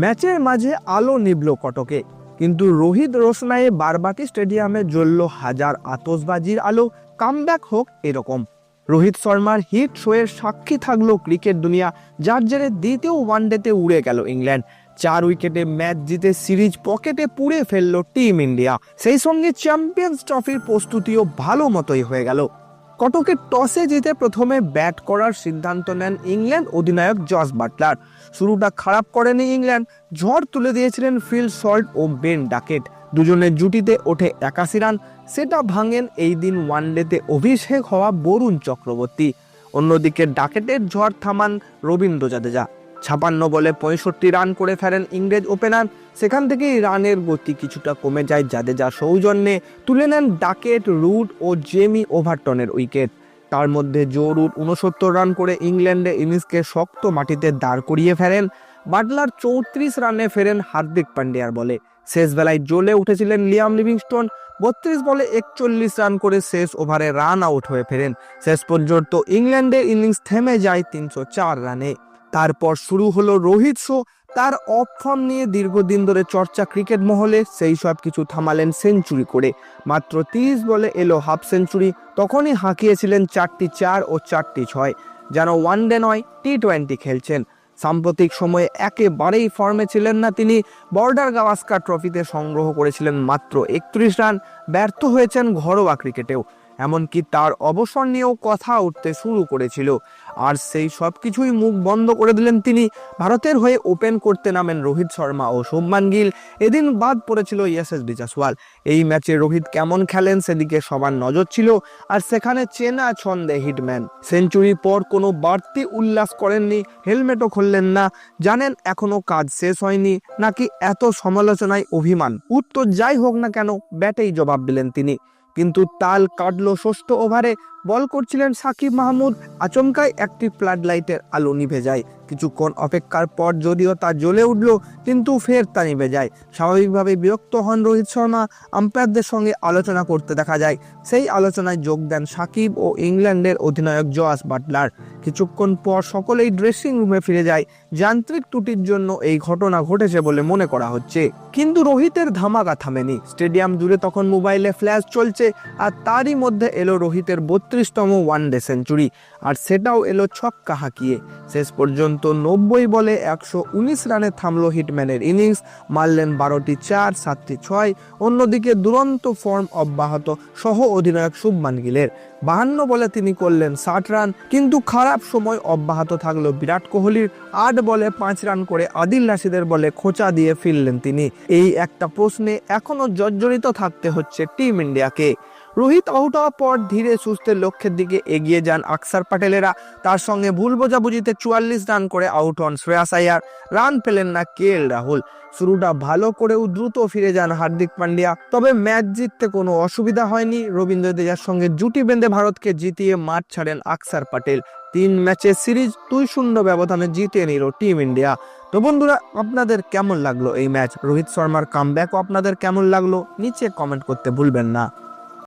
ম্যাচের মাঝে আলো নিবল কটকে, কিন্তু রোহিত রোশনায়ে বারবাটি স্টেডিয়ামে জ্বলল হাজার আতসবাজির আলো। কামব্যাক হোক এরকম। রোহিত শর্মার হিট শোয়ের সাক্ষী থাকল ক্রিকেট দুনিয়া, যার জেরে দ্বিতীয় ওয়ানডেতে উড়ে গেল ইংল্যান্ড। চার উইকেটে ম্যাচ জিতে সিরিজ পকেটে পুড়ে ফেলল টিম ইন্ডিয়া। সেই সঙ্গে চ্যাম্পিয়ন্স ট্রফির প্রস্তুতিও ভালো মতোই হয়ে গেল। কটকে টসে জিতে প্রথমে ব্যাট করার সিদ্ধান্ত নেন ইংল্যান্ড অধিনায়ক জস বাটলার। শুরুটা খারাপ করেনি ইংল্যান্ড, ঝড় তুলে দিয়েছিলেন ফিল সল্ট ও বেন ডাকেট। দুজনের জুটিতে ওঠে একাশি রান, সেটা ভাঙেন এই দিন ওয়ানডেতে অভিষেক হওয়া বরুণ চক্রবর্তী। অন্যদিকে ডাকেটের ঝড় থামান রবীন্দ্র জাদেজা। ছাপান্ন বলে পঁয়ষট্টি রান করে ফেরেন ইংরেজ ওপেনার। সেখান থেকেই রানের গতি কিছুটা কমে যায় জাদেজা সৌজন্যে। তুলে নেন ডাকেট, রুট ও জেমি ওভারটনের উইকেট। তার মধ্যে জো রুট উনসত্তর রান করে ইংল্যান্ডে ইনিংসকে শক্ত মাটিতে দাঁড় করিয়ে ফেরেন। বাটলার চৌত্রিশ রানে ফেরেন হার্দিক পান্ডিয়ার বলে। শেষ বেলায় জ্বলে উঠেছিলেন লিয়াম লিভিংস্টোন। বত্রিশ বলে একচল্লিশ রান করে শেষ ওভারে রান আউট হয়ে ফেরেন। শেষ পর্যন্ত ইংল্যান্ডের ইনিংস থেমে যায় তিনশো চার রানে। তারপর শুরু হলো রোহিত শো। তার অফ ফর্ম নিয়ে দীর্ঘদিন ধরে চর্চা ক্রিকেট মহলে, সেই সব কিছু থামালেন সেঞ্চুরি করে। মাত্র তিরিশ বলে এলো হাফ সেঞ্চুরি, তখনই হাঁকিয়েছিলেন চারটি চার ও চারটি ছয়, যেন ওয়ান ডে নয় টি টোয়েন্টি খেলছেন। সাম্প্রতিক সময়ে একেবারেই ফর্মে ছিলেন না তিনি, বর্ডার গাভাস্কার ট্রফিতে সংগ্রহ করেছিলেন মাত্র একত্রিশ রান, ব্যর্থ হয়েছেন ঘরোয়া ক্রিকেটেও। এমনকি তার অবসর নিয়েও কথা উঠতে শুরু করেছিল। আর সেই সব কিছুই মুখ বন্ধ করে দিলেন তিনি। ভারতের হয়ে ওপেন করতে নামেন রোহিত শর্মা ও শুভমান গিল। এদিন বাদ পড়েছিল ইয়াসেস জাসওয়াল এই ম্যাচে রোহিত কেমন খেলেন সেদিকে সবার নজর ছিল। আর সেখানে চেনা ছন্দে হিটম্যান। সেঞ্চুরির পর কোনো বাড়তি উল্লাস করেননি, হেলমেটও খুললেন না। জানেন, এখনও কাজ শেষ হয়নি। নাকি এত সমালোচনায় অভিমান। উত্তর যাই হোক না কেন, ব্যাটেই জবাব দিলেন তিনি। কিন্তু তাল কাটল ষষ্ঠ ওভারে বল করছিলেন সাকিব মাহমুদ। আচমকায় একটি ফ্লাড লাইটের আলো নিভে যায়। কিছুক্ষণ অপেক্ষার পর যদিও তা জ্বলে উঠল, কিন্তু ফের তা নিভে যায়। স্বাভাবিকভাবে বিরক্ত হন রোহিত শর্মা। আম্পায়ারদের সঙ্গে আলোচনা করতে দেখা যায়। সেই আলোচনায় যোগ দেন সাকিব ও ইংল্যান্ডের অধিনায়ক জোয়াস বাটলার। কিছুক্ষণ পর সকলেই ড্রেসিং রুমে ফিরে যায়। যান্ত্রিক ত্রুটির জন্য এই ঘটনা ঘটেছে বলে মনে করা হচ্ছে। কিন্তু রোহিতের ধামাকা থামেনি। স্টেডিয়াম জুড়ে তখন মোবাইলে ফ্ল্যাশ চলছে, আর তারই মধ্যে এলো রোহিতের বত্রিশতম ওয়ানডে সেঞ্চুরি আর সেটাও এলো ছক্কা হাঁকিয়ে। শেষ পর্যন্ত নব্বই বলে একশো উনিশ রানে থামলো হিটম্যানের ইনিংস মারলেন বারোটি চার, সাতটি ছয়, অন্যদিকে দুরন্ত ফর্ম অব্যাহত সহ অধিনায়ক শুভমান গিলের। বাহান্ন বলে তিনি করলেন ষাট রান, কিন্তু খারাপ সময় অব্যাহত থাকল বিরাট কোহলির। আট বলে পাঁচ রান করে আদিল রাশিদের বলে খোঁচা দিয়ে ফিরলেন তিনি। এই একটা প্রশ্নে এখনও জর্জরিত থাকতে হচ্ছে টিম ইন্ডিয়াকে। রোহিত আউট হওয়ার পর ধীরে সুস্থের লক্ষ্যের দিকে এগিয়ে যান আকসার প্যাটেলেরা তার সঙ্গে ভুল বোঝাবুঝিতে চুয়াল্লিশ রান করে আউট হন শ্রেয়াস আয়ার। রান পেলেন না কে এল রাহুল। শুরুটা ভালো করেও দ্রুত ফিরে যান হার্দিক পান্ডিয়া। তবে ম্যাচ জিততে কোনো অসুবিধা হয়নি। রবীন্দ্র দেজার সঙ্গে জুটি বেঁধে ভারতকে জিতিয়ে মাঠ ছাড়েন আকসার প্যাটেল তিন ম্যাচের সিরিজ দুই শূন্য ব্যবধানে জিতে নিল টিম ইন্ডিয়া। তো বন্ধুরা, আপনাদের কেমন লাগল এই ম্যাচ? রোহিত শর্মার কামব্যাকও আপনাদের কেমন লাগল? নিচে কমেন্ট করতে ভুলবেন না।